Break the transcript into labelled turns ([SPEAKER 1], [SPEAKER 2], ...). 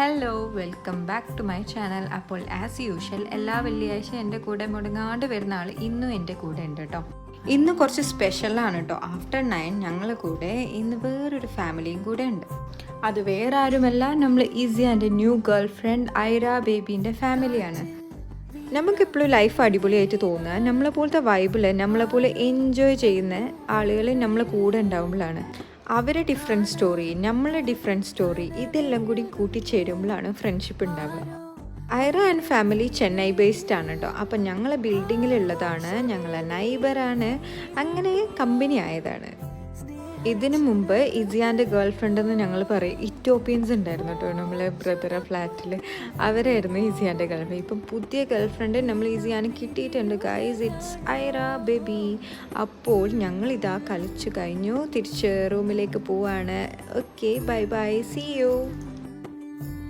[SPEAKER 1] Hello welcome back to my channel അപ്പോൾ as usual എല്ലാ വെള്ളിയാഴ്ച എന്റെ കൂടെ മുടങ്ങാണ്ട് വരുന്ന ആൾ ഇന്നും എന്റെ കൂടെ ഉണ്ട് കേട്ടോ ഇന്ന് കുറച്ച് സ്പെഷ്യലാണ് കേട്ടോ ആഫ്റ്റർ നയൻ ഞങ്ങളെ കൂടെ ഇന്ന് വേറൊരു ഫാമിലിയും കൂടെ ഉണ്ട്. അത് വേറെ ആരുമല്ല നമ്മൾ easy and new girl friend Aira ബേബീന്റെ ഫാമിലിയാണ് നമുക്കെപ്പോഴും ലൈഫ് അടിപൊളിയായിട്ട് തോന്നുക. നമ്മളെ പോലത്തെ വൈബിൽ നമ്മളെ പോലെ എൻജോയ് ചെയ്യുന്ന ആളുകൾ നമ്മളെ കൂടെ ഉണ്ടാകുമ്പോഴാണ് അവരെ ഡിഫറെന്റ് സ്റ്റോറി നമ്മളെ ഡിഫറെന്റ് സ്റ്റോറി ഇതെല്ലാം കൂടി കൂട്ടിച്ചേരുമ്പോഴാണ് ഫ്രണ്ട്ഷിപ്പ് ഉണ്ടാവുക. Aira and family Chennai based ആണ് കേട്ടോ അപ്പം ഞങ്ങളെ ബിൽഡിങ്ങിലുള്ളതാണ് ഞങ്ങളെ നൈബറാണ് അങ്ങനെ കമ്പനി ആയതാണ്. ഇതിനു മുമ്പ് ഇസിയാന്റെ ഗേൾ ഫ്രണ്ട് എന്ന് ഞങ്ങൾ പറയും. ഇറ്റോപ്പിയൻസ് ഉണ്ടായിരുന്നു കേട്ടോ നമ്മളെ ബ്രദറെ ഫ്ലാറ്റിൽ അവരായിരുന്നു ഇസിയാന്റെ ഗേൾ ഫ്രണ്ട് ഇപ്പം പുതിയ ഗേൾ ഫ്രണ്ട് നമ്മൾ ഇസിയാന് കിട്ടിയിട്ടുണ്ട്. ഗൈസ് ഇറ്റ്സ് ഐറ ബേബി അപ്പോൾ ഞങ്ങൾ ഇതാ കളിച്ചു കഴിഞ്ഞു. തിരിച്ച് റൂമിലേക്ക് പോവാണ്. Okay bye bye see you